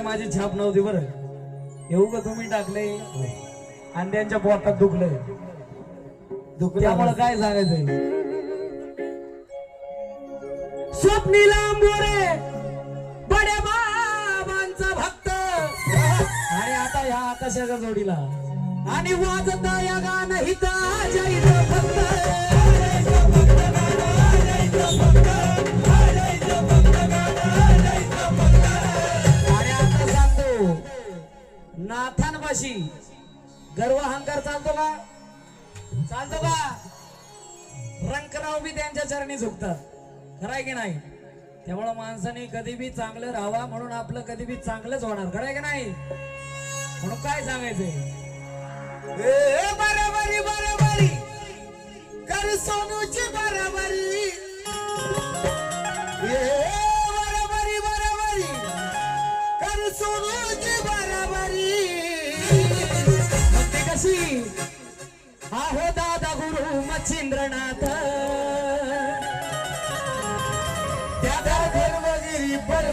काय माझी छाप नव्हती बरं. येऊ का तुम्ही टाकले? अंड्यांच्या पोटात दुखलंय. त्यामुळे काय सांगायचंय? स्वप्नीला मोरे बड्या बाबांचा भक्त. आणि आता या आकाशाच्या जोडीला आणि वाजत या गाणं हिता जैत फक्त. नाथांपाशी. गर्व अहंकार चालतो का? चालतो का? रंकराव बी त्यांच्या चरणी झुकतात. खरंय की नाही? त्यामुळं माणसाने कधी बी चांगलं राहावा म्हणून आपलं कधी बी चांगलंच होणार. खरंय की नाही? म्हणून काय सांगायचंय ए, बरोबरी बरोबरी. कर सोनूची बरोबरी. ए, बरोबरी बरोबरी. कर सोनूची बरोबरी म्हणते कशी? आहो दादा गुरु मच्छिंद्रनाथ. त्या धर्मगिरी पर्वतात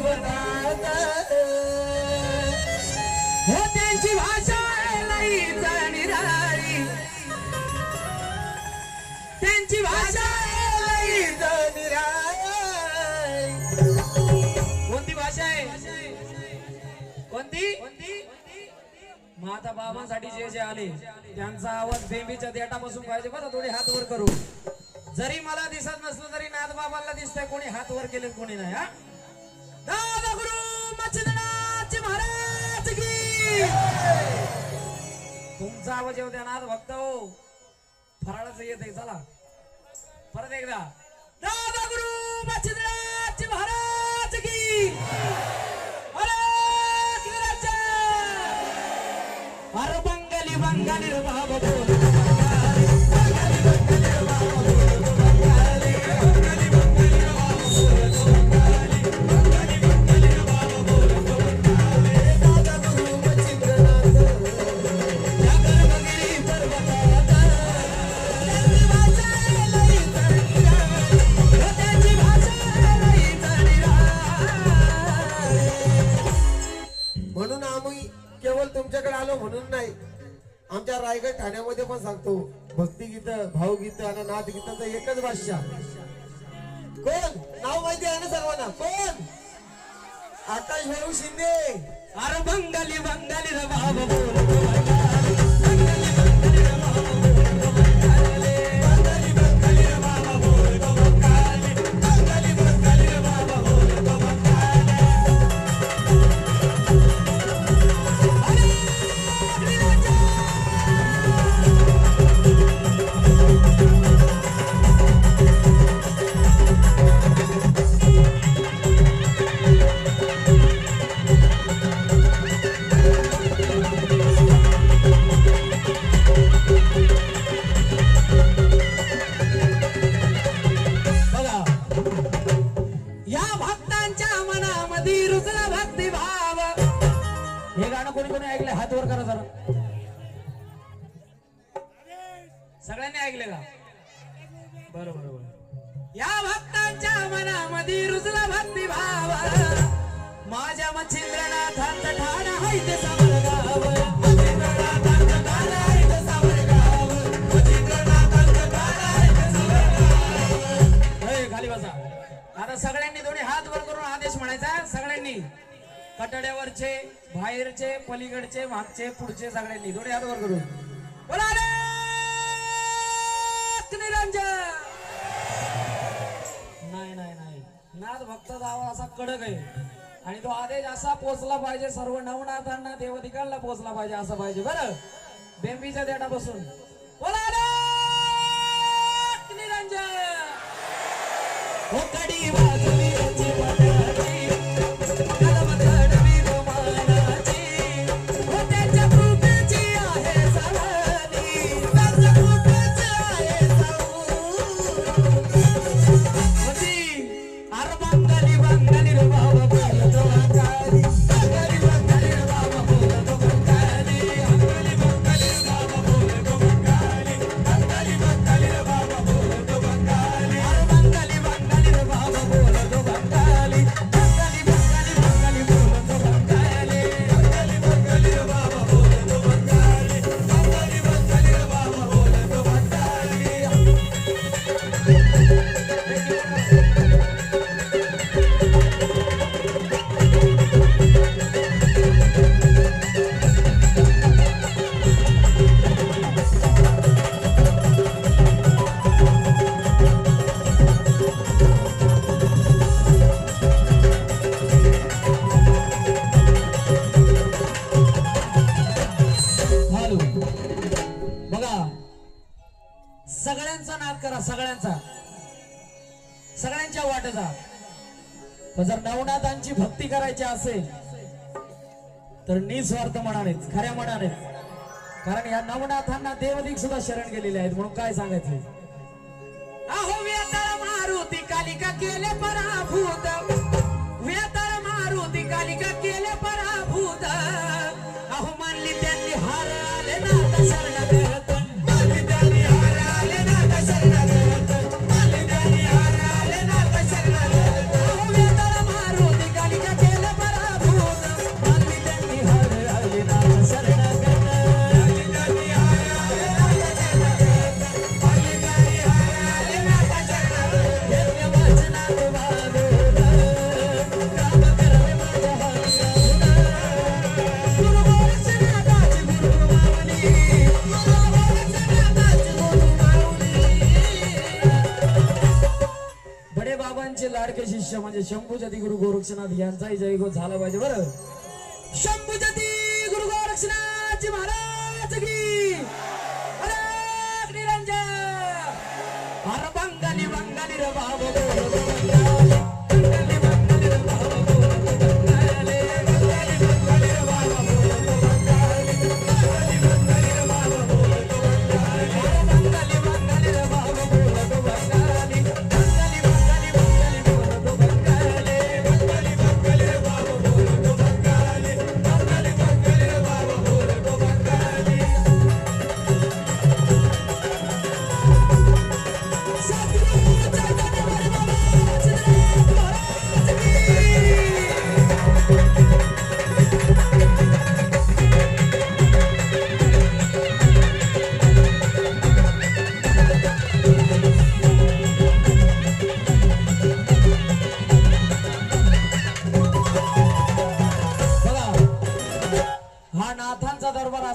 आता बाबांसाठी जे जे आले त्यांचा आवाज बेबीच्या देटापासून पाहिजे. बरं थोडी हात वर करू. जरी मला दिसत नसलं तरी नाथ बाबांना दिसतंय कोणी हात वर केले कोणी नाही हा? दादा गुरु मच्छिंद्रनाथ महाराज की! तुमचा आवाज येऊ द्या नाथ भक्त हो. फराळाचं येत आहे चला. परत एकदा. बंगाली बंगाली सांगतो भक्तिगीत भावगीत आणि नाथगीतांचा एकच भाषा कोण? नाव माहिती आहे ना सर्वांना? कोण? आकाश भाऊ शिंदे. अरे बंगाली बंगाली रे बरोबर या भक्तांच्या मनामध्ये रुजला भक्ती भाव. माझ्या मच्छिंद्रनाथांचं ठाण आहे ते सावरगाव. मच्छिंद्रनाथांचं ठाण आहे ते सावरगाव. मच्छिंद्रनाथांचं ठाण आहे खाली बसा. आता सगळ्यांनी दोन्ही हात वर करून आदेश म्हणायचा सगळ्यांनी. कटड्यावरचे बाहेरचे पलीकडचे मागचे पुढचे सगळ्यांनी दोन्ही हात वर करून. बोला नाथ जावा असा कडक आहे. आणि तो आदेश असा पोचला पाहिजे सर्व नवनाथांना देवधिकांना पोचला पाहिजे असं पाहिजे. बरं? बेंबीच्या देटा बोला निरंजन! सगळ्यांच्या वाटेचा पण जर नवनाथांची भक्ती करायची असेल तर निस्वार्थ मनानेच खऱ्या मनानेच. कारण या नवनाथांना देवदिक सुद्धा शरण गेलेले आहेत म्हणून काय सांगायचे? अहो वेताळ मारुती कालिका केले पराभूत. वेताळ मारुती कालिका केले पराभूत. म्हणजे शंभू म्हणजे शंभूजती गुरु गोरक्षनाथ यांचाही जयगो झाला पाहिजे बरं. शंभूजती गुरु गोरक्षनाथ महाराज की. अरे निरंजन. अरे बंगाली बंगाली रे बाबा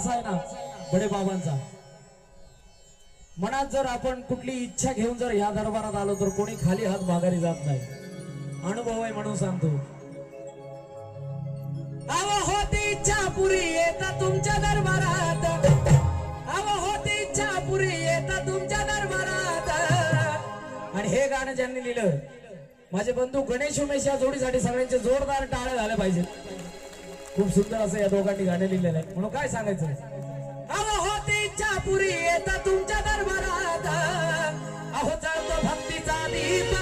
असा आहे ना बडे बाबांचा. मनात जर आपण कुठली इच्छा घेऊन जर ह्या दरबारात आलो तर कोणी खाली हात माघारी जात नाही. अनुभव आहे म्हणून सांगतो. अव होती इच्छा पुरी येता तुमच्या दरबारात. अव होती इच्छा पुरी येता तुमच्या दरबारात. आणि हे गाणं ज्यांनी लिहिलं माझे बंधू गणेश उमेश या जोडीसाठी सगळ्यांचे जोरदार टाळे झाले पाहिजे. खूप सुंदर असं या दोघांनी गाणे लिहिलेलं आहे. म्हणून काय सांगायचं? अहो होती इच्छा पुरी येता तुमच्या दरबारात. अहो चालतो भक्तीचा दीप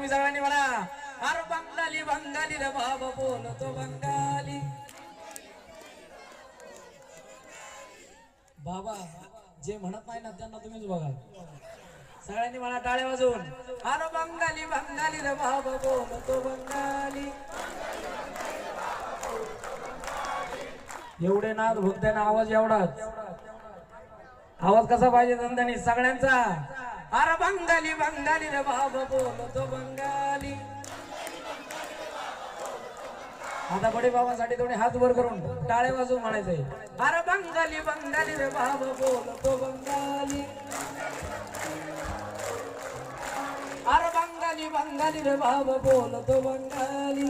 तुम्ही सगळ्यांनी म्हणा अरे बंगाली बंगाली रे बाबा बोलतो बंगाली. बाबा जे म्हणत नाही ना त्यांना तुम्हीच बघा. सगळ्यांनी म्हणा टाळे वाजून अरे बंगाली बंगाली रे बाबा बोलतो बंगाली. एवढे नाद भक्तांना आवाज एवढाच. आवाज कसा पाहिजे धंद्यानी सगळ्यांचा. अरे बंगाली बंगाली रे बाबा बोलतो बंगाली. आता बडे बाबांसाठी थोडे हात वर करून टाळे वाजवून म्हणायचंय. अरे बंगाली बंगाली रे बाबा बोलतो बंगाली. अरे बंगाली बंगाली रे बाबा बोलतो बंगाली.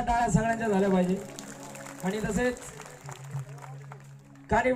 टाळ्या सगळ्यांच्या झाल्या पाहिजे. आणि तसेच कार्य